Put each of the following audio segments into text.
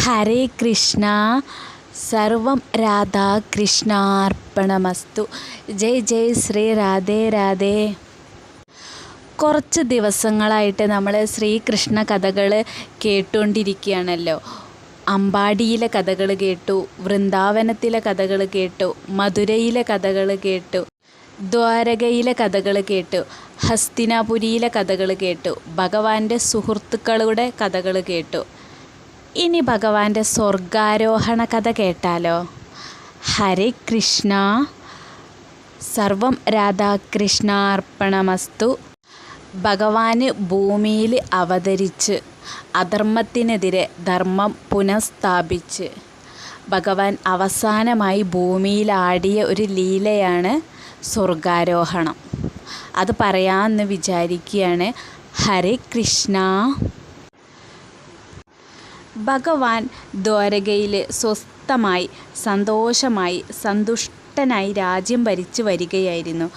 ഹരേ കൃഷ്ണ. സർവം രാധാകൃഷ്ണാർപ്പണമസ്തു ജയ് ജയ് ശ്രീ രാധേ രാധേ. കുറച്ച് ദിവസങ്ങളായിട്ട് നമ്മൾ ശ്രീകൃഷ്ണ കഥകൾ കേട്ടുകൊണ്ടിരിക്കുകയാണല്ലോ അമ്പാടിയിലെ കഥകൾ കേട്ടു വൃന്ദാവനത്തിലെ കഥകൾ കേട്ടു മധുരയിലെ കഥകൾ കേട്ടു ദ്വാരകയിലെ കഥകൾ കേട്ടു ഹസ്തിനാപുരിയിലെ കഥകൾ കേട്ടു ഭഗവാന്റെ സുഹൃത്തുക്കളുടെ കഥകൾ കേട്ടു. ഇനി ഭഗവാന്റെ സ്വർഗാരോഹണ കഥ കേട്ടാലോ? ഹരേ കൃഷ്ണ. സർവം രാധാകൃഷ്ണാർപ്പണമസ്തു. ഭഗവാന് ഭൂമിയിൽ അവതരിച്ച് അധർമ്മത്തിനെതിരെ ധർമ്മം പുനഃസ്ഥാപിച്ച്. ഭഗവാൻ അവസാനമായി ഭൂമിയിൽ ആടിയ ഒരു ലീലയാണ് സ്വർഗാരോഹണം. അത് പറയാമെന്ന് വിചാരിക്കുകയാണ് ഹരേ കൃഷ്ണ. ഭഗവാൻ ദ്വാരകയിൽ സ്വസ്ഥമായി സന്തോഷമായി സന്തുഷ്ടനായി രാജ്യം ഭരിച്ചു വരികയായിരുന്നു.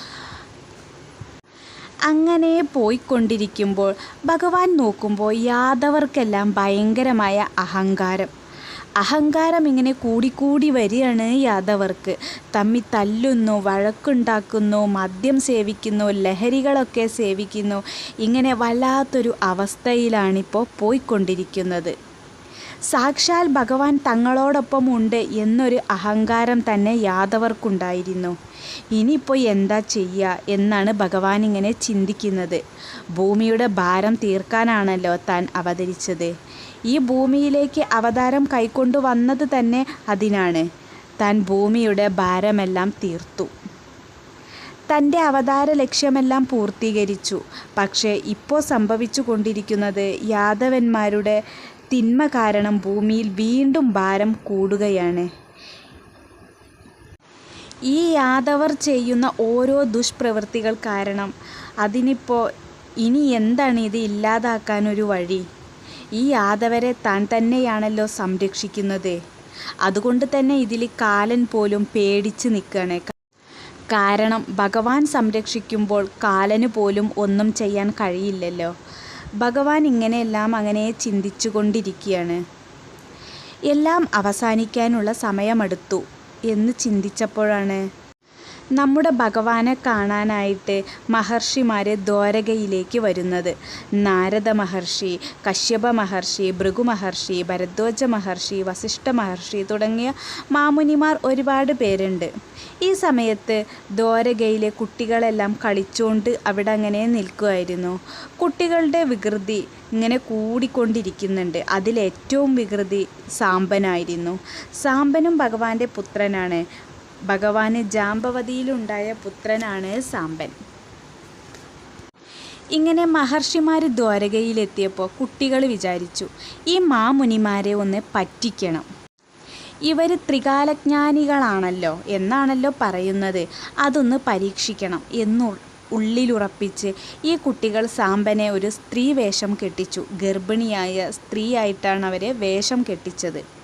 അങ്ങനെ പോയിക്കൊണ്ടിരിക്കുമ്പോൾ ഭഗവാൻ നോക്കുമ്പോൾ യാദവർക്കെല്ലാം ഭയങ്കരമായ അഹങ്കാരം. അഹങ്കാരം ഇങ്ങനെ കൂടിക്കൂടി വരികയാണ് യാദവർക്ക്. തമ്മി തല്ലുന്നു വഴക്കുണ്ടാക്കുന്നു മദ്യം സേവിക്കുന്നു ലഹരികളൊക്കെ സേവിക്കുന്നു. ഇങ്ങനെ വല്ലാത്തൊരു അവസ്ഥയിലാണിപ്പോൾ പോയിക്കൊണ്ടിരിക്കുന്നത്. സാക്ഷാൽ ഭഗവാൻ തങ്ങളോടൊപ്പം ഉണ്ട് എന്നൊരു അഹങ്കാരം തന്നെ യാദവർക്കുണ്ടായിരുന്നു. ഇനിയിപ്പോൾ എന്താ ചെയ്യുക എന്നാണ് ഭഗവാൻ ഇങ്ങനെ ചിന്തിക്കുന്നത്. ഭൂമിയുടെ ഭാരം തീർക്കാനാണല്ലോ താൻ അവതരിച്ചത്. ഈ ഭൂമിയിലേക്ക് അവതാരം കൈക്കൊണ്ടു വന്നത് തന്നെ അതിനാണ്. താൻ ഭൂമിയുടെ ഭാരമെല്ലാം തീർത്തു. തന്റെ അവതാര ലക്ഷ്യമെല്ലാം പൂർത്തീകരിച്ചു. പക്ഷേ ഇപ്പോൾ സംഭവിച്ചു കൊണ്ടിരിക്കുന്നത് യാദവന്മാരുടെ തിന്മ കാരണം ഭൂമിയിൽ വീണ്ടും ഭാരം കൂടുകയാണ്. ഈ യാദവർ ചെയ്യുന്ന ഓരോ ദുഷ്പ്രവൃത്തികൾ കാരണം അതിനിപ്പോൾ ഇനി എന്താണ് ഇത് ഇല്ലാതാക്കാനൊരു വഴി? ഈ യാദവരെ താൻ തന്നെയാണല്ലോ സംരക്ഷിക്കുന്നത്. അതുകൊണ്ട് തന്നെ ഇതിൽ കാലൻ പോലും പേടിച്ച് നിൽക്കുകയാണ്. കാരണം ഭഗവാൻ സംരക്ഷിക്കുമ്പോൾ കാലന് പോലും ഒന്നും ചെയ്യാൻ കഴിയില്ലല്ലോ. ഭഗവാൻ ഇങ്ങനെയെല്ലാം അങ്ങനെ ചിന്തിച്ചു കൊണ്ടിരിക്കുകയാണ് എല്ലാം അവസാനിക്കാനുള്ള സമയമെടുത്തു എന്ന് ചിന്തിച്ചപ്പോഴാണ് നമ്മുടെ ഭഗവാനെ കാണാനായിട്ട് മഹർഷിമാർ ദ്വാരകയിലേക്ക് വരുന്നത്. നാരദ മഹർഷി കശ്യപ മഹർഷി ഭൃഗു മഹർഷി ഭരദ്വാജ മഹർഷി വസിഷ്ഠ മഹർഷി തുടങ്ങിയ മാമുനിമാർ ഒരുപാട് പേരുണ്ട്. ഈ സമയത്ത് ദ്വാരകയിലെ കുട്ടികളെല്ലാം കളിച്ചുകൊണ്ട് അവിടെ അങ്ങനെ നിൽക്കുമായിരുന്നു കുട്ടികളുടെ വികൃതി ഇങ്ങനെ കൂടിക്കൊണ്ടിരിക്കുന്നുണ്ട്. അതിലേറ്റവും വികൃതി സാമ്പനായിരുന്നു. സാമ്പനും ഭഗവാന്റെ പുത്രനാണ് ഭഗവാന് ജാമ്പവതിയിലുണ്ടായ പുത്രനാണ് സാമ്പൻ. ഇങ്ങനെ മഹർഷിമാർ ദ്വാരകയിലെത്തിയപ്പോൾ കുട്ടികൾ വിചാരിച്ചു ഈ മാമുനിമാരെ ഒന്ന് പറ്റിക്കണം. ഇവർ ത്രികാലജ്ഞാനികളാണല്ലോ എന്നാണല്ലോ പറയുന്നത് അതൊന്ന് പരീക്ഷിക്കണം എന്നു ഉള്ളിലുറപ്പിച്ച് ഈ കുട്ടികൾ സാമ്പനെ ഒരു സ്ത്രീ വേഷം കെട്ടിച്ചു. ഗർഭിണിയായ സ്ത്രീയായിട്ടാണ് അവരെ വേഷം കെട്ടിച്ചത്.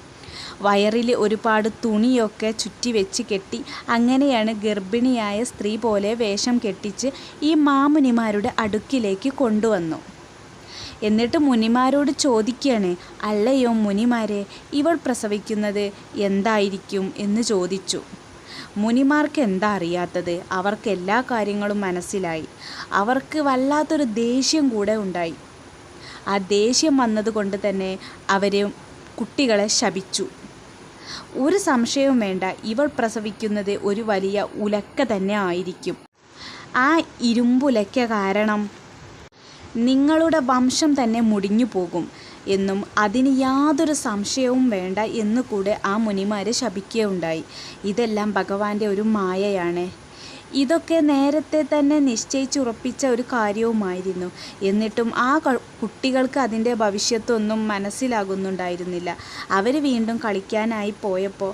വയറിൽ ഒരുപാട് തുണിയൊക്കെ ചുറ്റി വെച്ച് കെട്ടി അങ്ങനെയാണ് ഗർഭിണിയായ സ്ത്രീ പോലെ വേഷം കെട്ടിച്ച് ഈ മാമുനിമാരുടെ അടുക്കിലേക്ക് കൊണ്ടുവന്നു. എന്നിട്ട് മുനിമാരോട് ചോദിക്കുകയാണ് അല്ലയോ മുനിമാരെ ഇവൾ പ്രസവിക്കുന്നത് എന്തായിരിക്കും? എന്ന് ചോദിച്ചു. മുനിമാർക്ക് എന്താ അറിയാത്തത്? അവർക്ക് എല്ലാ കാര്യങ്ങളും മനസ്സിലായി. അവർക്ക് വല്ലാത്തൊരു ദേഷ്യം കൂടെ ഉണ്ടായി. ആ ദേഷ്യം വന്നതുകൊണ്ട് തന്നെ അവർ കുട്ടികളെ ശപിച്ചു. ഒരു സംശയവും വേണ്ട. ഇവൾ പ്രസവിക്കുന്നത് ഒരു വലിയ ഉലക്ക തന്നെ ആയിരിക്കും. ആ ഇരുമ്പുലക്ക കാരണം നിങ്ങളുടെ വംശം തന്നെ മുടിഞ്ഞു പോകും എന്നും അതിന് യാതൊരു സംശയവും വേണ്ട എന്നുകൂടെ ആ മുനിമാർ ശപിക്കുകയുണ്ടായി. ഇതെല്ലാം ഭഗവാന്റെ ഒരു മായയാണ്. ഇതൊക്കെ നേരത്തെ തന്നെ നിശ്ചയിച്ചുറപ്പിച്ച ഒരു കാര്യവുമായിരുന്നു. എന്നിട്ടും ആ കുട്ടികൾക്ക് അതിന്റെ ഭവിഷ്യത്തൊന്നും മനസ്സിലാകുന്നുണ്ടായിരുന്നില്ല. അവർ വീണ്ടും കളിക്കാനായി പോയപ്പോൾ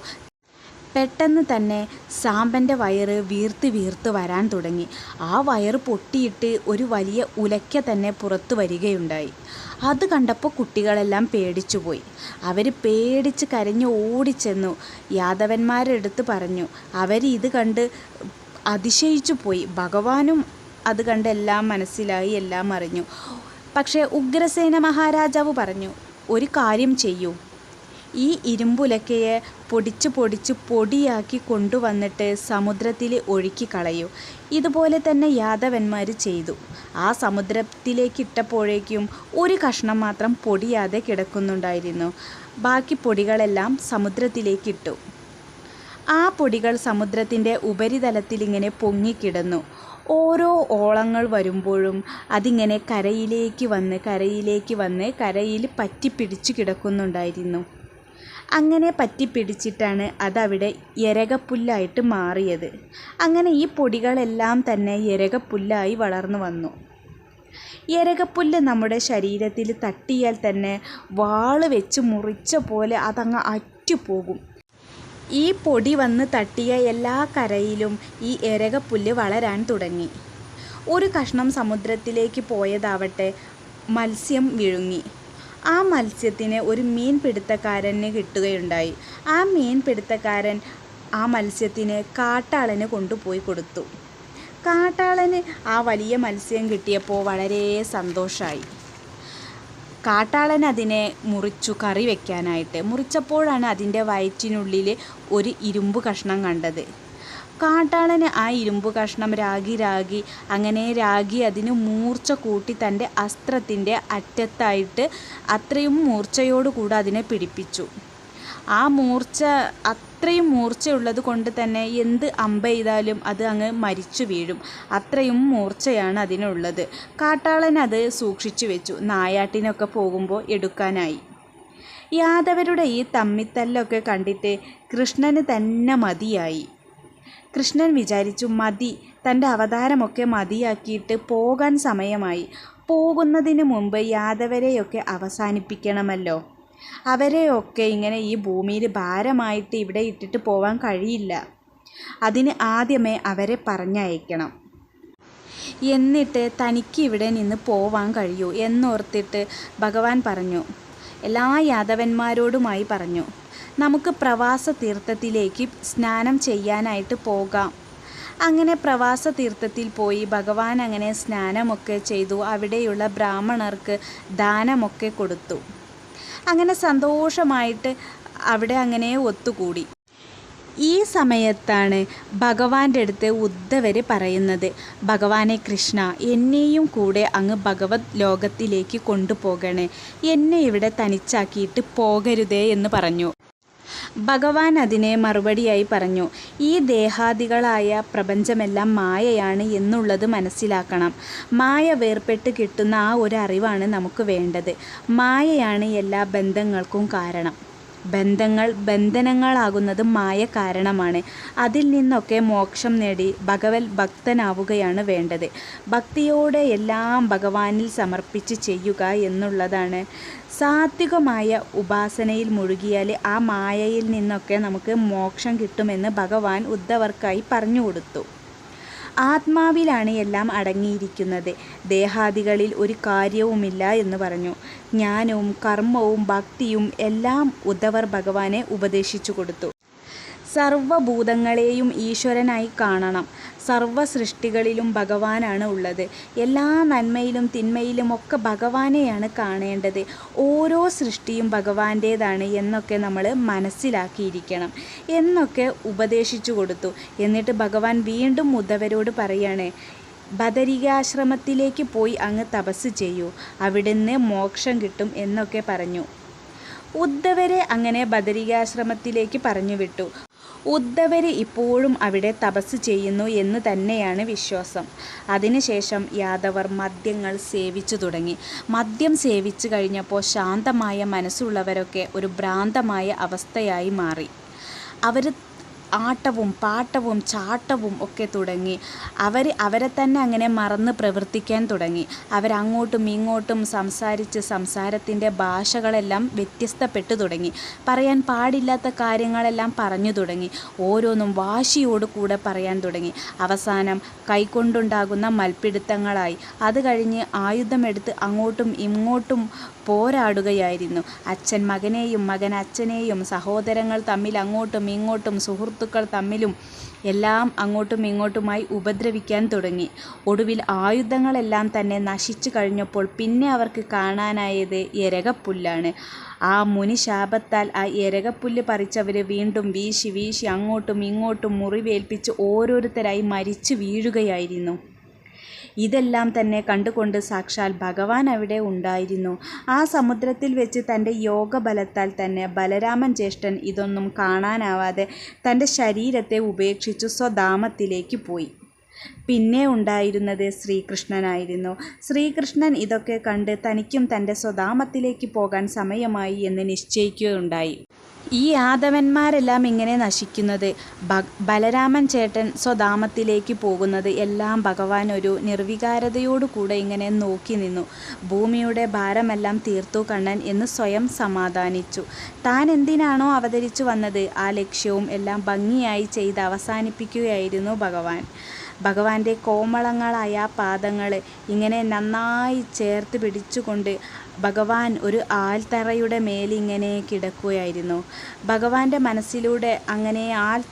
പെട്ടെന്ന് തന്നെ സാമ്പന്റെ വയറ് വീർത്ത് വീർത്ത് വരാൻ തുടങ്ങി. ആ വയറ് പൊട്ടിയിട്ട് ഒരു വലിയ ഉലയ്ക്ക തന്നെ പുറത്തു വരികയുണ്ടായി. അത് കണ്ടപ്പോൾ കുട്ടികളെല്ലാം പേടിച്ചുപോയി അവർ പേടിച്ച് കരഞ്ഞ് ഓടിച്ചെന്നു. യാദവന്മാരെടുത്ത് പറഞ്ഞു അവർ ഇത് കണ്ട് അതിശയിച്ചു പോയി. ഭഗവാനും അത് കണ്ട് എല്ലാം മനസ്സിലായി എല്ലാം അറിഞ്ഞു. പക്ഷേ ഉഗ്രസേന മഹാരാജാവ് പറഞ്ഞു ഒരു കാര്യം ചെയ്യൂ. ഈ ഇരുമ്പുലക്കയെ പൊടിച്ച് പൊടിച്ച് പൊടിയാക്കി കൊണ്ടുവന്നിട്ട് സമുദ്രത്തിൽ ഒഴുക്കി കളയൂ. ഇതുപോലെ തന്നെ യാദവന്മാർ ചെയ്തു. ആ സമുദ്രത്തിലേക്ക് ഇട്ടപ്പോഴേക്കും ഒരു കഷ്ണം മാത്രം പൊടിയാതെ കിടക്കുന്നുണ്ടായിരുന്നു. ബാക്കി പൊടികളെല്ലാം സമുദ്രത്തിലേക്കിട്ടു ആ പൊടികൾ സമുദ്രത്തിന്റെ ഉപരിതലത്തിലിങ്ങനെ പൊങ്ങിക്കിടന്നു. ഓരോ ഓളങ്ങൾ വരുമ്പോഴും അതിങ്ങനെ കരയിലേക്ക് വന്ന് കരയിലേക്ക് വന്ന് കരയിൽ പറ്റിപ്പിടിച്ചു കിടക്കുന്നുണ്ടായിരുന്നു. അങ്ങനെ പറ്റിപ്പിടിച്ചിട്ടാണ് അതവിടെ എരകപ്പുല്ലായിട്ട് മാറിയത്. അങ്ങനെ ഈ പൊടികളെല്ലാം തന്നെ എരകപ്പുല്ലായി വളർന്നു വന്നു. എരകപ്പുല്ല് നമ്മുടെ ശരീരത്തിൽ തട്ടിയാൽ തന്നെ വാൾ വെച്ച് മുറിച്ച പോലെ അതങ്ങ് അറ്റുപോകും. ഈ പൊടി വന്ന് തട്ടിയ എല്ലാ കരയിലും ഈ എരകപ്പുല്ല് വളരാൻ തുടങ്ങി. ഒരു കഷ്ണം സമുദ്രത്തിലേക്ക് പോയതാവട്ടെ മത്സ്യം വിഴുങ്ങി. ആ മത്സ്യത്തിന് ഒരു മീൻ പിടുത്തക്കാരന് കിട്ടുകയുണ്ടായി. ആ മീൻ പിടുത്തക്കാരൻ ആ മത്സ്യത്തിന് കാട്ടാളന് കൊണ്ടുപോയി കൊടുത്തു. കാട്ടാളന് ആ വലിയ മത്സ്യം കിട്ടിയപ്പോൾ വളരെ സന്തോഷമായി കാട്ടാളൻ അതിനെ മുറിച്ചു കറി വെക്കാനായിട്ട്. മുറിച്ചപ്പോഴാണ് അതിന്റെ വയറ്റിനുള്ളിൽ ഒരു ഇരുമ്പ് കഷ്ണം കണ്ടത്. കാട്ടാളന് ആ ഇരുമ്പ് കഷ്ണം രാഗി രാഗി അങ്ങനെ രാഗി അതിന് മൂർച്ച കൂട്ടി തന്റെ അസ്ത്രത്തിന്റെ അറ്റത്തായിട്ട് അത്രയും മൂർച്ചയോടുകൂടെ അതിനെ പിടിപ്പിച്ചു. ആ മൂർച്ച അത്രയും മൂർച്ചയുള്ളത് കൊണ്ട് തന്നെ എന്ത് അമ്പ ചെയ്താലും അത് അങ്ങ് മരിച്ചു വീഴും. അത്രയും മൂർച്ചയാണ് അതിനുള്ളത്. കാട്ടാളൻ അത് സൂക്ഷിച്ചു വെച്ചു. നായാട്ടിനൊക്കെ പോകുമ്പോൾ എടുക്കാനായി. യാദവരുടെ ഈ തമ്മിത്തല്ലൊക്കെ കണ്ടിട്ട് കൃഷ്ണന് തന്നെ മതിയായി. കൃഷ്ണൻ വിചാരിച്ചു മതി. തന്റെ അവതാരമൊക്കെ മതിയാക്കിയിട്ട് പോകാൻ സമയമായി. പോകുന്നതിന് മുമ്പ് യാദവരെയൊക്കെ അവസാനിപ്പിക്കണമല്ലോ. അവരെയൊക്കെ ഇങ്ങനെ ഈ ഭൂമിയിൽ ഭാരമായിട്ട് ഇവിടെ ഇട്ടിട്ട് പോവാൻ കഴിയില്ല. അതിന് ആദ്യമേ അവരെ പറഞ്ഞയക്കണം. എന്നിട്ട് തനിക്ക് ഇവിടെ നിന്ന് പോവാൻ കഴിയൂ എന്നോർത്തിട്ട് ഭഗവാൻ പറഞ്ഞു. എല്ലാ യാദവന്മാരോടുമായി പറഞ്ഞു. നമുക്ക് പ്രവാസ തീർത്ഥത്തിലേക്ക് സ്നാനം ചെയ്യാനായിട്ട് പോകാം. അങ്ങനെ പ്രവാസ തീർത്ഥത്തിൽ പോയി ഭഗവാൻ അങ്ങനെ സ്നാനമൊക്കെ ചെയ്തു. അവിടെയുള്ള ബ്രാഹ്മണർക്ക് ദാനമൊക്കെ കൊടുത്തു. അങ്ങനെ സന്തോഷമായിട്ട് അവിടെ അങ്ങനെ ഒത്തുകൂടി. ഈ സമയത്താണ് ഭഗവാന്റെ അടുത്ത് ഉദ്ധവർ പറയുന്നത് ഭഗവാനെ കൃഷ്ണ എന്നെയും കൂടെ അങ്ങ് ഭഗവത് ലോകത്തിലേക്ക് കൊണ്ടുപോകണേ. എന്നെ ഇവിടെ തനിച്ചാക്കിയിട്ട് പോകരുതേ എന്ന് പറഞ്ഞു. ഭഗവാൻ അതിനെ മറുപടിയായി പറഞ്ഞു ഈ ദേഹാദികളായ പ്രപഞ്ചമെല്ലാം മായയാണ് എന്നുള്ളത് മനസ്സിലാക്കണം. മായ വേർപെട്ട് കിട്ടുന്ന ആ ഒരു അറിവാണ് നമുക്ക് വേണ്ടത്. മായയാണ് എല്ലാ ബന്ധങ്ങൾക്കും കാരണം. ബന്ധങ്ങൾ ബന്ധനങ്ങളാകുന്നത് മായ കാരണമാണ്. അതിൽ നിന്നൊക്കെ മോക്ഷം നേടി ഭഗവൽ ഭക്തനാവുകയാണ് വേണ്ടത്. ഭക്തിയോടെ എല്ലാം ഭഗവാനിൽ സമർപ്പിച്ച് ചെയ്യുക എന്നുള്ളതാണ്. സാത്വികമായ ഉപാസനയിൽ മുഴുകിയാൽ ആ മായയിൽ നിന്നൊക്കെ നമുക്ക് മോക്ഷം കിട്ടുമെന്ന് ഭഗവാൻ ഉദ്ധവർക്കായി പറഞ്ഞു കൊടുത്തു. ആത്മാവിലാണ് എല്ലാം അടങ്ങിയിരിക്കുന്നത്. ദേഹാദികളിൽ ഒരു കാര്യവുമില്ല എന്ന് പറഞ്ഞു. ജ്ഞാനവും കർമ്മവും ഭക്തിയും എല്ലാം ഉദ്ധവർ ഭഗവാനെ ഉപദേശിച്ചു കൊടുത്തു. സർവഭൂതങ്ങളെയും ഈശ്വരനായി കാണണം. സർവ സൃഷ്ടികളിലും ഭഗവാനാണ് ഉള്ളത്. എല്ലാ നന്മയിലും തിന്മയിലും ഒക്കെ ഭഗവാനെയാണ് കാണേണ്ടത്. ഓരോ സൃഷ്ടിയും ഭഗവാന്റേതാണ് എന്നൊക്കെ നമ്മൾ മനസ്സിലാക്കിയിരിക്കണം. എന്നൊക്കെ ഉപദേശിച്ചു കൊടുത്തു. എന്നിട്ട് ഭഗവാൻ വീണ്ടും ഉദ്ധവരോട് പറയാണ് ബദരികാശ്രമത്തിലേക്ക് പോയി അങ്ങ് തപസ് ചെയ്യൂ. അവിടുന്ന് മോക്ഷം കിട്ടും എന്നൊക്കെ പറഞ്ഞു. ഉദ്ധവരെ അങ്ങനെ ബദരികാശ്രമത്തിലേക്ക് പറഞ്ഞു വിട്ടു. ഉദ്ധവര് ഇപ്പോഴും അവിടെ തപസ് ചെയ്യുന്നു എന്ന് തന്നെയാണ് വിശ്വാസം. അതിനുശേഷം യാദവർ മദ്യങ്ങൾ സേവിച്ചു തുടങ്ങി. മദ്യം സേവിച്ചു കഴിഞ്ഞപ്പോൾ ശാന്തമായ മനസ്സുള്ളവരൊക്കെ ഒരു ഭ്രാന്തമായ അവസ്ഥയായി മാറി. അവർ ആട്ടവും പാട്ടവും ചാട്ടവും ഒക്കെ തുടങ്ങി. അവർ അവരെ തന്നെ അങ്ങനെ മറന്ന് പ്രവർത്തിക്കാൻ തുടങ്ങി. അവരങ്ങോട്ടും ഇങ്ങോട്ടും സംസാരിച്ച് സംസാരത്തിന്റെ ഭാഷകളെല്ലാം വ്യത്യസ്തപ്പെട്ടു തുടങ്ങി. പറയാൻ പാടില്ലാത്ത കാര്യങ്ങളെല്ലാം പറഞ്ഞു തുടങ്ങി. ഓരോന്നും വാശിയോട് കൂടെ പറയാൻ തുടങ്ങി. അവസാനം കൈകൊണ്ടുണ്ടാകുന്ന മൽപ്പിടുത്തങ്ങളായി അത് കഴിഞ്ഞ് ആയുധമെടുത്ത് അങ്ങോട്ടും ഇങ്ങോട്ടും പോരാടുകയായിരുന്നു. അച്ഛൻ മകനെയും മകൻ അച്ഛനെയും സഹോദരങ്ങൾ തമ്മിൽ അങ്ങോട്ടും ഇങ്ങോട്ടും സുഹൃത്ത് സുഹൃത്തുക്കൾ തമ്മിലും എല്ലാം അങ്ങോട്ടും ഇങ്ങോട്ടുമായി ഉപദ്രവിക്കാൻ തുടങ്ങി. ഒടുവിൽ ആയുധങ്ങളെല്ലാം തന്നെ നശിച്ചു കഴിഞ്ഞപ്പോൾ പിന്നെ അവർക്ക് കാണാനായത് എരകപ്പുല്ലാണ്. ആ മുനി ശാപത്താൽ ആ എരകപ്പുല്ല് പറിച്ചവർ വീണ്ടും വീശി വീശി അങ്ങോട്ടും ഇങ്ങോട്ടും മുറിവേൽപ്പിച്ച് ഓരോരുത്തരായി മരിച്ചു വീഴുകയായിരുന്നു. ഇതെല്ലാം തന്നെ കണ്ടുകൊണ്ട് സാക്ഷാൽ ഭഗവാൻ അവിടെ ഉണ്ടായിരുന്നു. ആ സമുദ്രത്തിൽ വെച്ച് തന്റെ യോഗ ബലത്താൽ തന്നെ ബലരാമൻ ജ്യേഷ്ഠൻ ഇതൊന്നും കാണാനാവാതെ തന്റെ ശരീരത്തെ ഉപേക്ഷിച്ചു സ്വധാമത്തിലേക്ക് പോയി. പിന്നെ ഉണ്ടായിരുന്നത് ശ്രീകൃഷ്ണനായിരുന്നു. ശ്രീകൃഷ്ണൻ ഇതൊക്കെ കണ്ട് തനിക്കും തന്റെ സ്വധാമത്തിലേക്ക് പോകാൻ സമയമായി എന്ന് നിശ്ചയിക്കുകയുണ്ടായി. ഈ യാദവന്മാരെല്ലാം ഇങ്ങനെ നശിക്കുന്നത്. ബലരാമൻ ചേട്ടൻ സ്വധാമത്തിലേക്ക് പോകുന്നത് എല്ലാം ഭഗവാൻ ഒരു നിർവികാരതയോടുകൂടെ ഇങ്ങനെ നോക്കി നിന്നു. ഭൂമിയുടെ ഭാരമെല്ലാം തീർത്തു കണ്ണൻ എന്ന് സ്വയം സമാധാനിച്ചു. താൻ എന്തിനാണോ അവതരിച്ചു വന്നത്? ആ ലക്ഷ്യവും എല്ലാം ഭംഗിയായി ചെയ്ത് അവസാനിപ്പിക്കുകയായിരുന്നു ഭഗവാൻ. ഭഗവാന്റെ കോമളങ്ങളായ പാദങ്ങൾ ഇങ്ങനെ നന്നായി ചേർത്ത് പിടിച്ചുകൊണ്ട് ഭഗവാൻ ഒരു ആൽത്തറയുടെ മേലിങ്ങനെ കിടക്കുകയായിരുന്നു. ഭഗവാന്റെ മനസ്സിലൂടെ അങ്ങനെ ആൽ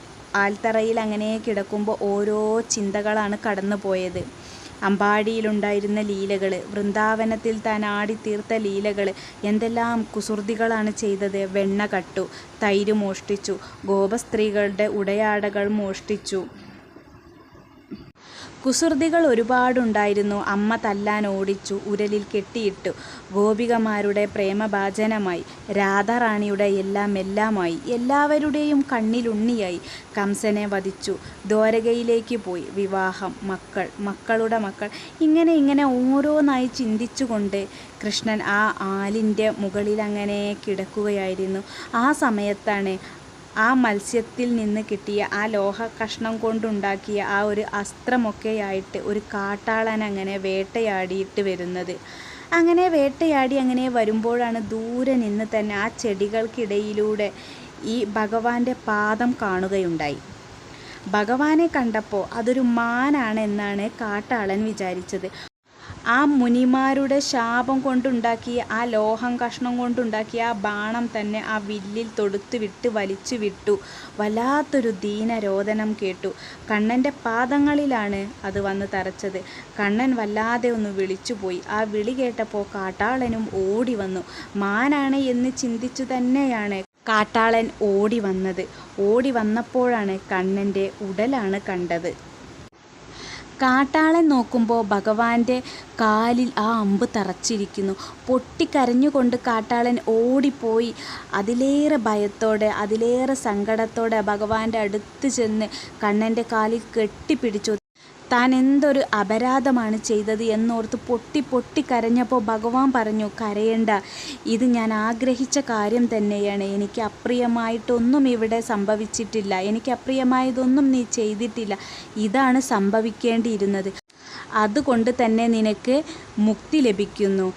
ആൽത്തറയിൽ അങ്ങനെ കിടക്കുമ്പോൾ ഓരോ ചിന്തകളാണ് കടന്നു പോയത് അമ്പാടിയിലുണ്ടായിരുന്ന ലീലകൾ വൃന്ദാവനത്തിൽ താൻ ആടിത്തീർത്ത ലീലകൾ എന്തെല്ലാം കുസൃതികളാണ് ചെയ്തത്. വെണ്ണ കട്ടു തൈര് മോഷ്ടിച്ചു ഗോപസ്ത്രീകളുടെ ഉടയാടകൾ മോഷ്ടിച്ചു. കുസൃതികൾ ഒരുപാടുണ്ടായിരുന്നു. അമ്മ തല്ലാൻ ഓടിച്ചു ഉരലിൽ കെട്ടിയിട്ടു. ഗോപികമാരുടെ പ്രേമഭാചനമായി രാധാറാണിയുടെ എല്ലാം എല്ലാമായി. എല്ലാവരുടെയും കണ്ണിലുണ്ണിയായി കംസനെ വധിച്ചു. ദ്വാരകയിലേക്ക് പോയി. വിവാഹം. മക്കൾ. മക്കളുടെ മക്കൾ. ഇങ്ങനെ ഇങ്ങനെ ഓരോന്നായി ചിന്തിച്ചുകൊണ്ട് കൃഷ്ണൻ ആ ആലിന്റെ മുകളിൽ അങ്ങനെ കിടക്കുകയായിരുന്നു. ആ സമയത്താണ് ആ മത്സ്യത്തിൽ നിന്ന് കിട്ടിയ ആ ലോഹ കഷ്ണം കൊണ്ടുണ്ടാക്കിയ ആ ഒരു അസ്ത്രമൊക്കെയായിട്ട് ഒരു കാട്ടാളൻ അങ്ങനെ വേട്ടയാടിയിട്ട് വരുന്നത്. അങ്ങനെ വേട്ടയാടി അങ്ങനെ വരുമ്പോഴാണ് ദൂരെ നിന്ന് തന്നെ ആ ചെടികൾക്കിടയിലൂടെ ഈ ഭഗവാന്റെ പാദം കാണുകയുണ്ടായി. ഭഗവാനെ കണ്ടപ്പോൾ അതൊരു മാനാണ് എന്നാണ് കാട്ടാളൻ വിചാരിച്ചത്. ആ മുനിമാരുടെ ശാപം കൊണ്ടുണ്ടാക്കിയ ആ ലോഹം കഷ്ണം കൊണ്ടുണ്ടാക്കിയ ആ ബാണം തന്നെ ആ വില്ലിൽ തൊടുത്തു വിട്ട് വലിച്ചു വിട്ടു. വല്ലാത്തൊരു ദീനരോദനം കേട്ടു. കണ്ണന്റെ പാദങ്ങളിലാണ് അത് വന്ന് തറച്ചത്. കണ്ണൻ വല്ലാതെ ഒന്ന് വിളിച്ചുപോയി. ആ വിളി കേട്ടപ്പോൾ കാട്ടാളനും ഓടി വന്നു. മാനാണ് എന്ന് ചിന്തിച്ചു തന്നെയാണ് കാട്ടാളൻ ഓടി വന്നത്. ഓടി വന്നപ്പോഴാണ് കണ്ണന്റെ ഉടലാണ് കണ്ടത്. കാട്ടാളൻ നോക്കുമ്പോൾ ഭഗവാന്റെ കാലിൽ ആ അമ്പ് തറച്ചിരിക്കുന്നു. പൊട്ടിക്കരഞ്ഞുകൊണ്ട് കാട്ടാളൻ ഓടിപ്പോയി. അതിലേറെ ഭയത്തോടെ അതിലേറെ സങ്കടത്തോടെ ഭഗവാന്റെ അടുത്ത് ചെന്ന് കണ്ണന്റെ കാലിൽ കെട്ടിപ്പിടിച്ചു. താൻ എന്തൊരു അപരാധമാണ് ചെയ്തത് എന്നോർത്ത് പൊട്ടി പൊട്ടി കരഞ്ഞപ്പോൾ ഭഗവാൻ പറഞ്ഞു കരയേണ്ട. ഇത് ഞാൻ ആഗ്രഹിച്ച കാര്യം തന്നെയാണ്. എനിക്ക് അപ്രിയമായിട്ടൊന്നും ഇവിടെ സംഭവിച്ചിട്ടില്ല. എനിക്ക് അപ്രിയമായതൊന്നും നീ ചെയ്തിട്ടില്ല. ഇതാണ് സംഭവിക്കേണ്ടിയിരുന്നത്. അതുകൊണ്ട് തന്നെ നിനക്ക് മുക്തി ലഭിക്കുന്നു.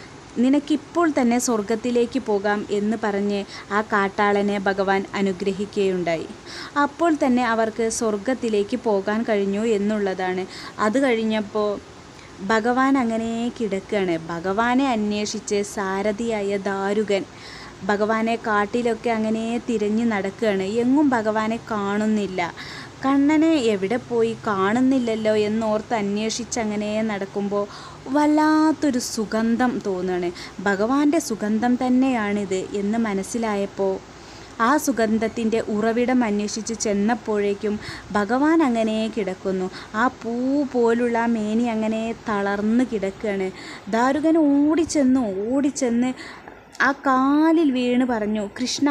നിനക്കിപ്പോൾ തന്നെ സ്വർഗത്തിലേക്ക് പോകാം എന്ന് പറഞ്ഞ് ആ കാട്ടാളനെ ഭഗവാൻ അനുഗ്രഹിക്കുകയുണ്ടായി. അപ്പോൾ തന്നെ അവർക്ക് സ്വർഗത്തിലേക്ക് പോകാൻ കഴിഞ്ഞു എന്നുള്ളതാണ്. അത് കഴിഞ്ഞപ്പോൾ ഭഗവാൻ അങ്ങനെ കിടക്കുകയാണ് ഭഗവാനെ അന്വേഷിച്ച് സാരഥിയായ ദാരുകൻ ഭഗവാനെ കാട്ടിലൊക്കെ അങ്ങനെ തിരഞ്ഞു നടക്കുകയാണ് എങ്ങും ഭഗവാനെ കാണുന്നില്ല. കണ്ണനെ എവിടെ പോയി കാണുന്നില്ലല്ലോ എന്നോർത്ത് അന്വേഷിച്ച് അങ്ങനെ നടക്കുമ്പോൾ വല്ലാത്തൊരു സുഗന്ധം തോന്നുകയാണ് ഭഗവാന്റെ സുഗന്ധം തന്നെയാണിത് എന്ന് മനസ്സിലായപ്പോൾ ആ സുഗന്ധത്തിന്റെ ഉറവിടം അന്വേഷിച്ച് ചെന്നപ്പോഴേക്കും ഭഗവാൻ അങ്ങനെ കിടക്കുന്നു. ആ പൂ പോലുള്ള മേനി അങ്ങനെ തളർന്ന് കിടക്കുകയാണ്. ദാരുകൻ ഓടിച്ചെന്നു ഓടിച്ചെന്ന് ആ കാലിൽ വീണ് പറഞ്ഞു കൃഷ്ണ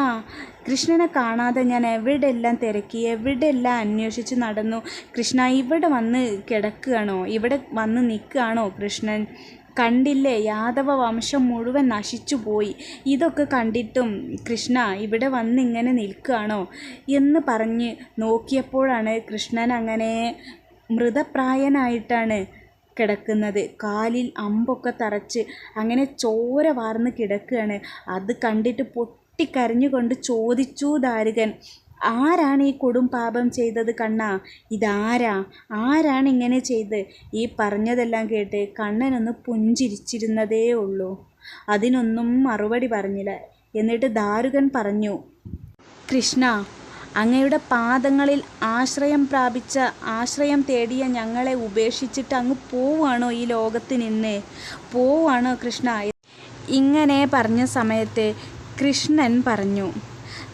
കൃഷ്ണനെ കാണാതെ ഞാൻ എവിടെയെല്ലാം തിരക്കി എവിടെയെല്ലാം അന്വേഷിച്ച് നടന്നു? കൃഷ്ണ ഇവിടെ വന്ന് കിടക്കുകയാണോ? ഇവിടെ വന്ന് നിൽക്കുകയാണോ കൃഷ്ണൻ? കണ്ടില്ലേ യാദവ വംശം മുഴുവൻ നശിച്ചു പോയി. ഇതൊക്കെ കണ്ടിട്ടും കൃഷ്ണ ഇവിടെ വന്ന് ഇങ്ങനെ നിൽക്കുകയാണോ എന്ന് പറഞ്ഞ് നോക്കിയപ്പോഴാണ് കൃഷ്ണൻ അങ്ങനെ മൃതപ്രായനായിട്ടാണ് കിടക്കുന്നത്. കാലിൽ അമ്പൊക്കെ തറച്ച് അങ്ങനെ ചോര വാർന്ന് കിടക്കുകയാണ്. അത് കണ്ടിട്ട് പൊട്ടിക്കരഞ്ഞുകൊണ്ട് ചോദിച്ചു ദാരുകൻ. ആരാണ് ഈ കൊടും പാപം ചെയ്തത് കണ്ണ? ഇതാരാ? ആരാണ് ഇങ്ങനെ ചെയ്ത്? ഈ പറഞ്ഞതെല്ലാം കേട്ട് കണ്ണനൊന്ന് പുഞ്ചിരിച്ചിരുന്നതേ ഉള്ളൂ. അതിനൊന്നും മറുപടി പറഞ്ഞില്ല. എന്നിട്ട് ദാരുകൻ പറഞ്ഞു കൃഷ്ണ അങ്ങയുടെ പാദങ്ങളിൽ ആശ്രയം പ്രാപിച്ച ആശ്രയം തേടിയ ഞങ്ങളെ ഉപേക്ഷിച്ചിട്ട് അങ്ങ് പോവുകയാണോ ഈ ലോകത്ത് നിന്ന്? പോവുകയാണോ കൃഷ്ണ? ഇങ്ങനെ പറഞ്ഞ സമയത്ത് കൃഷ്ണൻ പറഞ്ഞു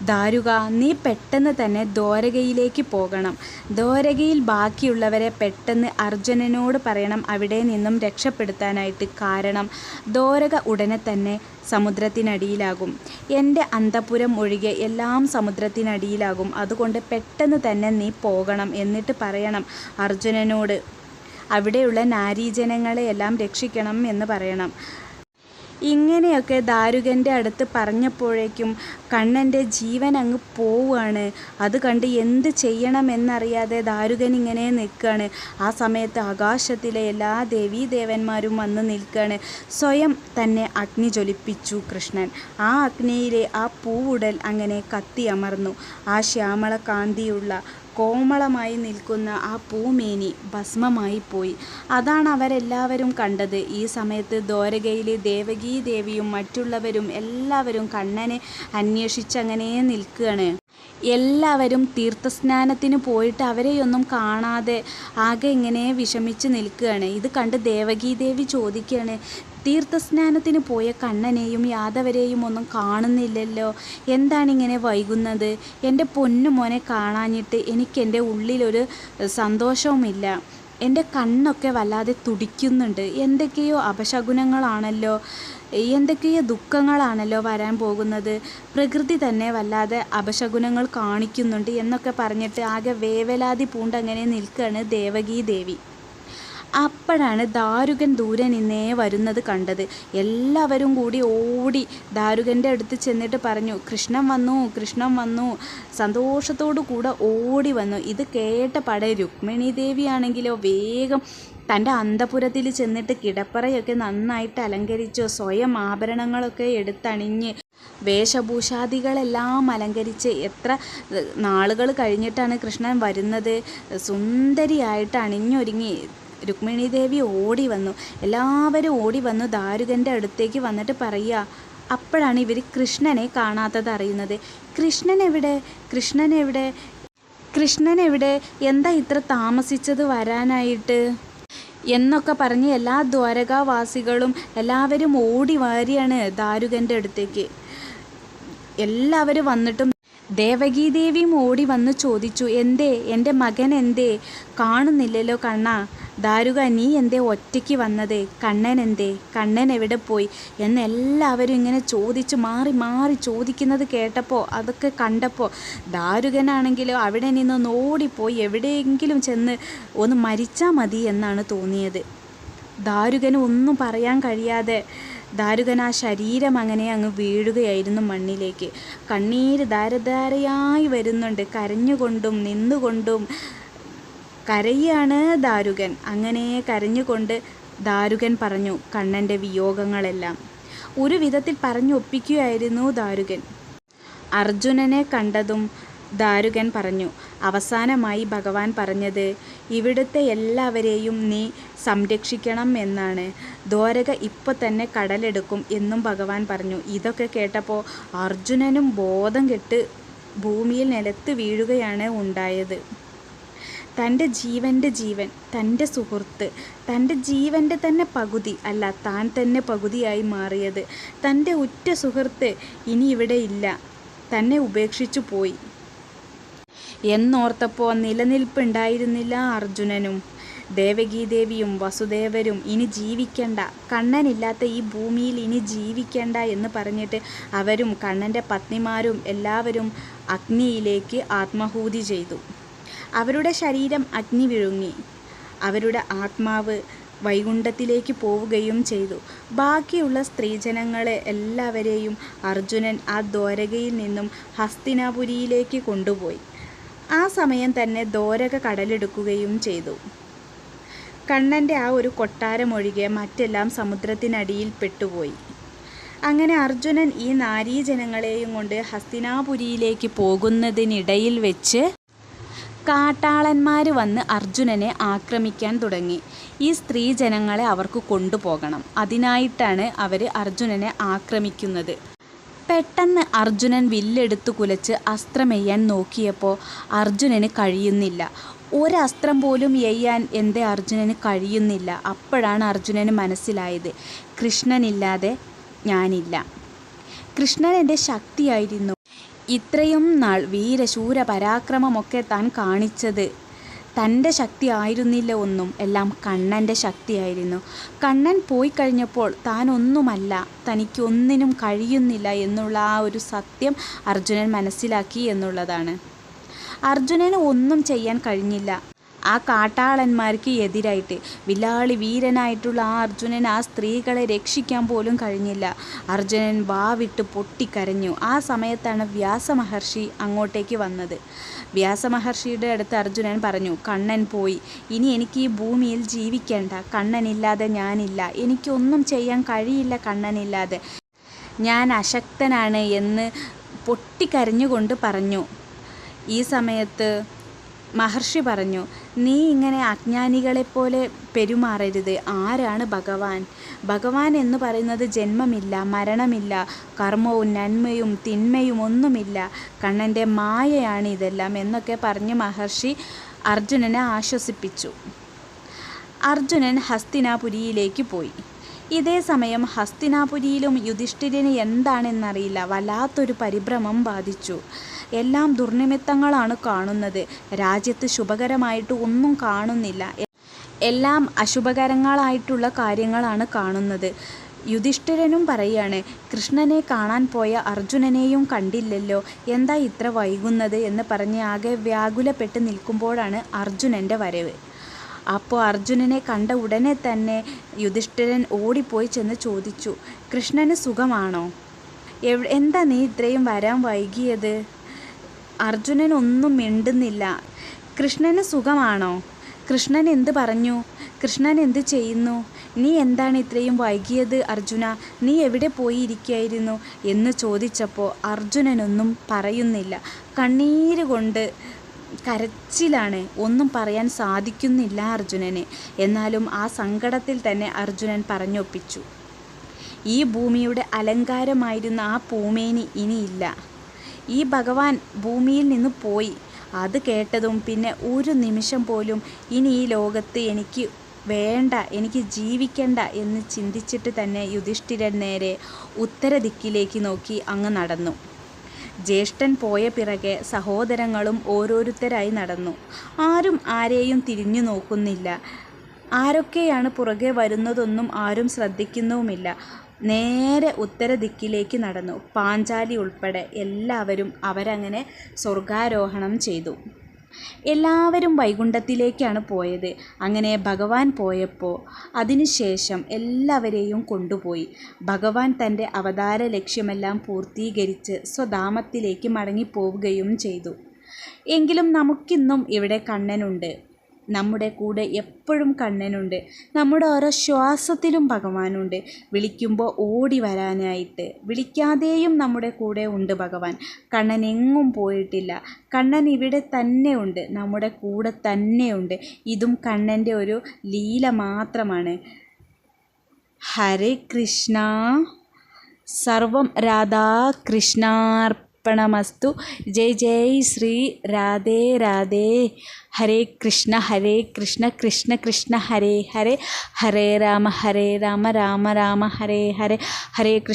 ദാരുക നീ പെട്ടെന്ന് തന്നെ ദ്വാരകയിലേക്ക് പോകണം. ദ്വാരകയിൽ ബാക്കിയുള്ളവരെ പെട്ടെന്ന് അർജുനനോട് പറയണം അവിടെ നിന്നും രക്ഷപ്പെടുത്താനായിട്ട് കാരണം ദ്വാരക ഉടനെ തന്നെ സമുദ്രത്തിനടിയിലാകും. എന്റെ അന്തപുരം ഒഴികെ എല്ലാം സമുദ്രത്തിനടിയിലാകും. അതുകൊണ്ട് പെട്ടെന്ന് തന്നെ നീ പോകണം എന്നിട്ട് പറയണം അർജുനനോട്. അവിടെയുള്ള നാരീജനങ്ങളെയെല്ലാം രക്ഷിക്കണം എന്ന് പറയണം. ഇങ്ങനെയൊക്കെ ദാരുകന്റെ അടുത്ത് പറഞ്ഞപ്പോഴേക്കും കണ്ണന്റെ ജീവൻ അങ്ങ് പോവുകയാണ്. അത് കണ്ട് എന്ത് ചെയ്യണമെന്നറിയാതെ ദാരുകൻ ഇങ്ങനെ നിൽക്കുകയാണ്. ആ സമയത്ത് ആകാശത്തിലെ എല്ലാ ദേവീദേവന്മാരും വന്ന് നിൽക്കുകയാണ്. സ്വയം തന്നെ അഗ്നി ജ്വലിപ്പിച്ചു കൃഷ്ണൻ. ആ അഗ്നിയിലെ ആ പൂവുടൽ അങ്ങനെ കത്തിയമർന്നു ആ ശ്യാമള കാന്തിയുള്ള കോമളമായി നിൽക്കുന്ന ആ പൂമേനി ഭസ്മമായി പോയി. അതാണ് അവരെല്ലാവരും കണ്ടത്. ഈ സമയത്ത് ദ്വാരകയിലെ ദേവകീ ദേവിയും മറ്റുള്ളവരും എല്ലാവരും കണ്ണനെ അന്വേഷിച്ചങ്ങനെ നിൽക്കുകയാണ്. എല്ലാവരും തീർത്ഥസ്നാനത്തിന് പോയിട്ട് അവരെയൊന്നും കാണാതെ ആകെ ഇങ്ങനെ വിഷമിച്ച് നിൽക്കുകയാണ്. ഇത് കണ്ട് ദേവകീ ദേവി ചോദിക്കുകയാണ് തീർത്ഥസ്നാനത്തിന് പോയ കണ്ണനെയും യാദവരെയും ഒന്നും കാണുന്നില്ലല്ലോ. എന്താണിങ്ങനെ വൈകുന്നത്? എന്റെ പൊന്നു മോനെ കാണാഞ്ഞിട്ട് എനിക്കെന്റെ ഉള്ളിലൊരു സന്തോഷവുമില്ല. എന്റെ കണ്ണൊക്കെ വല്ലാതെ തുടിക്കുന്നുണ്ട്. എന്തൊക്കെയോ അപശകുനങ്ങളാണല്ലോ. എന്തൊക്കെയോ ദുഃഖങ്ങളാണല്ലോ വരാൻ പോകുന്നത്. പ്രകൃതി തന്നെ വല്ലാതെ അപശകുനങ്ങൾ കാണിക്കുന്നുണ്ട് എന്നൊക്കെ പറഞ്ഞിട്ട് ആകെ വേവലാതി പൂണ്ടങ്ങനെ നിൽക്കുകയാണ് ദേവകീ ദേവി അപ്പോഴാണ് ദാരുകൻ ദൂരെ നിന്നേ വരുന്നത് കണ്ടത്. എല്ലാവരും കൂടി ഓടി ദാരുകന്റെ അടുത്ത് ചെന്നിട്ട് പറഞ്ഞു കൃഷ്ണൻ വന്നു കൃഷ്ണൻ വന്നു. സന്തോഷത്തോടു കൂടെ ഓടി വന്നു. ഇത് കേട്ട പട രുക്മിണി ദേവിയാണെങ്കിലോ വേഗം തന്റെ അന്തപുരത്തിൽ ചെന്നിട്ട് കിടപ്പറയൊക്കെ നന്നായിട്ട് അലങ്കരിച്ചു സ്വയം ആഭരണങ്ങളൊക്കെ എടുത്തണിഞ്ഞ് വേഷഭൂഷാദികളെല്ലാം അലങ്കരിച്ച് എത്ര നാളുകൾ കഴിഞ്ഞിട്ടാണ് കൃഷ്ണൻ വരുന്നത്? സുന്ദരിയായിട്ട് അണിഞ്ഞൊരുങ്ങി. രുക്മിണി ദേവി ഓടി വന്നു. എല്ലാവരും ഓടി വന്നു. ദാരുകന്റെ അടുത്തേക്ക് വന്നിട്ട് പറയുക അപ്പോഴാണ് ഇവർ കൃഷ്ണനെ കാണാത്തത് അറിയുന്നത്. കൃഷ്ണൻ എവിടെ കൃഷ്ണൻ എവിടെ കൃഷ്ണൻ എവിടെ എന്താ ഇത്ര താമസിച്ചത് വരാനായിട്ട്? എന്നൊക്കെ പറഞ്ഞ് എല്ലാ ദ്വാരകാവാസികളും എല്ലാവരും ഓടി വാരിയാണ് ദാരുകന്റെ അടുത്തേക്ക്. എല്ലാവരും വന്നിട്ടും ദേവകീദേവിയും ഓടി വന്ന് ചോദിച്ചു എന്തേ? എന്റെ മകൻ എന്തേ? കാണുന്നില്ലല്ലോ കണ്ണ. ദാരുക നീ എന്തേ ഒറ്റയ്ക്ക് വന്നത്? കണ്ണൻ എന്തേ? കണ്ണൻ എവിടെ പോയി? എന്ന് എല്ലാവരും ഇങ്ങനെ ചോദിച്ച് മാറി മാറി ചോദിക്കുന്നത് കേട്ടപ്പോൾ അതൊക്കെ കണ്ടപ്പോൾ ദാരുകനാണെങ്കിലും അവിടെ നിന്നൊന്ന് ഓടിപ്പോയി എവിടെയെങ്കിലും ചെന്ന് ഒന്ന് മരിച്ചാൽ മതി എന്നാണ് തോന്നിയത്. ദാരുകന് ഒന്നും പറയാൻ കഴിയാതെ ദാരുകൻ ആ ശരീരം അങ്ങനെ അങ്ങ് വീഴുകയായിരുന്നു മണ്ണിലേക്ക്. കണ്ണീര് ധാരധാരയായി വരുന്നുണ്ട്. കരഞ്ഞുകൊണ്ടും നിന്നുകൊണ്ടും കരയാണ് ദാരുകൻ. അങ്ങനെ കരഞ്ഞുകൊണ്ട് ദാരുകൻ പറഞ്ഞു കണ്ണന്റെ വിയോഗങ്ങളെല്ലാം. ഒരു വിധത്തിൽ പറഞ്ഞൊപ്പിക്കുകയായിരുന്നു ദാരുകൻ. അർജുനനെ കണ്ടതും ദാരുകൻ പറഞ്ഞു അവസാനമായി ഭഗവാൻ പറഞ്ഞത് ഇവിടുത്തെ എല്ലാവരെയും നീ സംരക്ഷിക്കണം എന്നാണ്. ദ്വാരക ഇപ്പോൾ തന്നെ കടലെടുക്കും എന്നും ഭഗവാൻ പറഞ്ഞു. ഇതൊക്കെ കേട്ടപ്പോൾ അർജുനനും ബോധം കെട്ട് ഭൂമിയിൽ നിലത്ത് വീഴുകയാണ് ഉണ്ടായത്. തന്റെ ജീവന്റെ ജീവൻ തന്റെ സുഹൃത്ത് തന്റെ ജീവന്റെ തന്നെ പകുതി അല്ല താൻ തന്നെ പകുതിയായി മാറിയത്. തന്റെ ഉറ്റ സുഹൃത്ത് ഇനി ഇവിടെ ഇല്ല തന്നെ ഉപേക്ഷിച്ചു പോയി. എന്നോർത്തപ്പോൾ നിലനിൽപ്പുണ്ടായിരുന്നില്ല അർജുനനും. ദേവകീദേവിയും വസുദേവരും ഇനി ജീവിക്കണ്ട കണ്ണനില്ലാത്ത ഈ ഭൂമിയിൽ ഇനി ജീവിക്കണ്ട എന്ന് പറഞ്ഞിട്ട് അവരും കണ്ണന്റെ പത്നിമാരും എല്ലാവരും അഗ്നിയിലേക്ക് ആത്മഹൂതി ചെയ്തു. അവരുടെ ശരീരം അഗ്നി വിഴുങ്ങി. അവരുടെ ആത്മാവ് വൈകുണ്ഠത്തിലേക്ക് പോവുകയും ചെയ്തു. ബാക്കിയുള്ള സ്ത്രീജനങ്ങളെ എല്ലാവരെയും അർജുനൻ ആ ദ്വാരകയിൽ നിന്നും ഹസ്തിനാപുരിയിലേക്ക് കൊണ്ടുപോയി. ആ സമയം തന്നെ ദ്വാരക കടലെടുക്കുകയും ചെയ്തു. കണ്ണന്റെ ആ ഒരു കൊട്ടാരമൊഴികെ മറ്റെല്ലാം സമുദ്രത്തിനടിയിൽ പെട്ടുപോയി. അങ്ങനെ അർജുനൻ ഈ നാരീജനങ്ങളെയും കൊണ്ട് ഹസ്തിനാപുരിയിലേക്ക് പോകുന്നതിനിടയിൽ വെച്ച് കാട്ടാളന്മാർ വന്ന് അർജുനനെ ആക്രമിക്കാൻ തുടങ്ങി. ഈ സ്ത്രീ ജനങ്ങളെ അവർക്ക് കൊണ്ടുപോകണം. അതിനായിട്ടാണ് അവർ അർജുനനെ ആക്രമിക്കുന്നത്. പെട്ടെന്ന് അർജുനൻ വില്ലെടുത്ത് കുലച്ച് അസ്ത്രമെയ്യാൻ നോക്കിയപ്പോൾ അർജുനന് കഴിയുന്നില്ല. ഒരസ്ത്രം പോലും എയ്യാൻ എന്റെ അർജുനന് കഴിയുന്നില്ല. അപ്പോഴാണ് അർജുനന് മനസ്സിലായത് കൃഷ്ണനില്ലാതെ ഞാനില്ല. കൃഷ്ണൻ എന്റെ ശക്തിയായിരുന്നു. ഇത്രയും നാൾ വീരശൂര പരാക്രമമൊക്കെ താൻ കാണിച്ചത്. തന്റെ ശക്തി ആയിരുന്നില്ല ഒന്നും. എല്ലാം കണ്ണന്റെ ശക്തിയായിരുന്നു. കണ്ണൻ പോയി കഴിഞ്ഞപ്പോൾ താൻ ഒന്നുമല്ല തനിക്കൊന്നിനും കഴിയുന്നില്ല എന്നുള്ള ആ ഒരു സത്യം അർജുനൻ മനസ്സിലാക്കി എന്നുള്ളതാണ്. അർജുനന് ഒന്നും ചെയ്യാൻ കഴിഞ്ഞില്ല. ആ കാട്ടാളന്മാർക്ക് എതിരായിട്ട് വില്ലാളി വീരനായിട്ടുള്ള ആ അർജുനൻ ആ സ്ത്രീകളെ രക്ഷിക്കാൻ പോലും കഴിഞ്ഞില്ല. അർജുനൻ വാവിട്ട് പൊട്ടിക്കരഞ്ഞു. ആ സമയത്താണ് വ്യാസമഹർഷി അങ്ങോട്ടേക്ക് വന്നത്. വ്യാസമഹർഷിയുടെ അടുത്ത് അർജുനൻ പറഞ്ഞു കണ്ണൻ പോയി. ഇനി എനിക്ക് ഈ ഭൂമിയിൽ ജീവിക്കേണ്ട. കണ്ണനില്ലാതെ ഞാനില്ല. എനിക്കൊന്നും ചെയ്യാൻ കഴിയില്ല കണ്ണനില്ലാതെ. ഞാൻ അശക്തനാണ് എന്ന് പൊട്ടിക്കരഞ്ഞുകൊണ്ട് പറഞ്ഞു. ഈ സമയത്ത് മഹർഷി പറഞ്ഞു നീ ഇങ്ങനെ അജ്ഞാനികളെപ്പോലെ പെരുമാറരുത്. ആരാണ് ഭഗവാൻ? ഭഗവാൻ എന്ന് പറയുന്നത് ജന്മമില്ല മരണമില്ല. കർമ്മവും നന്മയും തിന്മയും ഒന്നുമില്ല. കണ്ണന്റെ മായയാണ് ഇതെല്ലാം എന്നൊക്കെ പറഞ്ഞ് മഹർഷി അർജുനനെ ആശ്വസിപ്പിച്ചു. അർജുനൻ ഹസ്തിനാപുരിയിലേക്ക് പോയി. ഇതേ സമയം ഹസ്തിനാപുരിയിലും യുധിഷ്ഠിരന് എന്താണെന്നറിയില്ല. വല്ലാത്തൊരു പരിഭ്രമം ബാധിച്ചു. എല്ലാം ദുർനിമിത്തങ്ങളാണ് കാണുന്നത്. രാജ്യത്ത് ശുഭകരമായിട്ട് ഒന്നും കാണുന്നില്ല. എല്ലാം അശുഭകരങ്ങളായിട്ടുള്ള കാര്യങ്ങളാണ് കാണുന്നത്. യുധിഷ്ഠിരനും പറയാണ് കൃഷ്ണനെ കാണാൻ പോയ അർജുനനെയും കണ്ടില്ലല്ലോ. എന്താ ഇത്ര വൈകുന്നത്? എന്ന് പറഞ്ഞ് ആകെ വ്യാകുലപ്പെട്ട് നിൽക്കുമ്പോഴാണ് അർജുനന്റെ വരവ്. അപ്പോൾ അർജുനനെ കണ്ട ഉടനെ തന്നെ യുധിഷ്ഠിരൻ ഓടിപ്പോയി ചെന്ന് ചോദിച്ചു കൃഷ്ണന് സുഖമാണോ? എന്താ നീ ഇത്രയും വരാൻ വൈകിയത്? അർജുനൻ ഒന്നും മിണ്ടുന്നില്ല. കൃഷ്ണന് സുഖമാണോ? കൃഷ്ണൻ എന്ത് പറഞ്ഞു? കൃഷ്ണൻ എന്ത് ചെയ്യുന്നു? നീ എന്താണ് ഇത്രയും വൈകിയത് അർജുന? നീ എവിടെ പോയി ഇരിക്കുകയായിരുന്നു എന്ന് ചോദിച്ചപ്പോൾ അർജുനനൊന്നും പറയുന്നില്ല. കണ്ണീര് കൊണ്ട് കരച്ചിലാണ്. ഒന്നും പറയാൻ സാധിക്കുന്നില്ല അർജുനന്. എന്നാലും ആ സങ്കടത്തിൽ തന്നെ അർജുനൻ പറഞ്ഞൊപ്പിച്ചു. ഈ ഭൂമിയുടെ അലങ്കാരമായിരുന്ന ആ പൂമേനി ഇനിയില്ല ഈ ഭഗവാൻ ഭൂമിയിൽ നിന്ന് പോയി. അത് കേട്ടതും പിന്നെ ഒരു നിമിഷം പോലും ഇനി ഈ ലോകത്ത് എനിക്ക് വേണ്ട എനിക്ക് ജീവിക്കണ്ട എന്ന് ചിന്തിച്ചിട്ട് തന്നെ യുധിഷ്ഠിരൻ നേരെ ഉത്തര ദിക്കിലേക്ക് നോക്കി അങ്ങ് നടന്നു. ജ്യേഷ്ഠൻ പോയ പിറകെ സഹോദരങ്ങളും ഓരോരുത്തരായി നടന്നു. ആരും ആരെയും തിരിഞ്ഞു നോക്കുന്നില്ല. ആരൊക്കെയാണ് പുറകെ വരുന്നതൊന്നും ആരും ശ്രദ്ധിക്കുന്നുമില്ല. നേരെ ഉത്തരദിക്കിലേക്ക് നടന്നു. പാഞ്ചാലി ഉൾപ്പെടെ എല്ലാവരും അവരങ്ങനെ സ്വർഗാരോഹണം ചെയ്തു. എല്ലാവരും വൈകുണ്ഠത്തിലേക്കാണ് പോയത്. അങ്ങനെ ഭഗവാൻ പോയപ്പോൾ അതിനുശേഷം എല്ലാവരെയും കൊണ്ടുപോയി. ഭഗവാൻ തന്റെ അവതാര ലക്ഷ്യമെല്ലാം പൂർത്തീകരിച്ച് സ്വധാമത്തിലേക്ക് മടങ്ങിപ്പോവുകയും ചെയ്തു. എങ്കിലും നമുക്കിന്നും ഇവിടെ കണ്ണനുണ്ട്. നമ്മുടെ കൂടെ എപ്പോഴും കണ്ണനുണ്ട്. നമ്മുടെ ഓരോ ശ്വാസത്തിലും ഭഗവാനുണ്ട്. വിളിക്കുമ്പോൾ ഓടി വരാനായിട്ട് വിളിക്കാതെയും നമ്മുടെ കൂടെ ഉണ്ട് ഭഗവാൻ. കണ്ണൻ എങ്ങും പോയിട്ടില്ല. കണ്ണൻ ഇവിടെ തന്നെ ഉണ്ട്. നമ്മുടെ കൂടെ തന്നെയുണ്ട് ഇതും കണ്ണന്റെ ഒരു ലീല മാത്രമാണ്. ഹരേ കൃഷ്ണ. സർവം രാധാകൃഷ്ണാർപ്പണമസ്തു ജയ് ജയ് ശ്രീ രാധേ രാധേ ഹരേ കൃഷ്ണ ഹരേ കൃഷ്ണ കൃഷ്ണ കൃഷ്ണ ഹരേ ഹരേ ഹരേ രാമ ഹരേ രാമ രാമ രാമ ഹരേ ഹരേ ഹരേ കൃഷ്ണ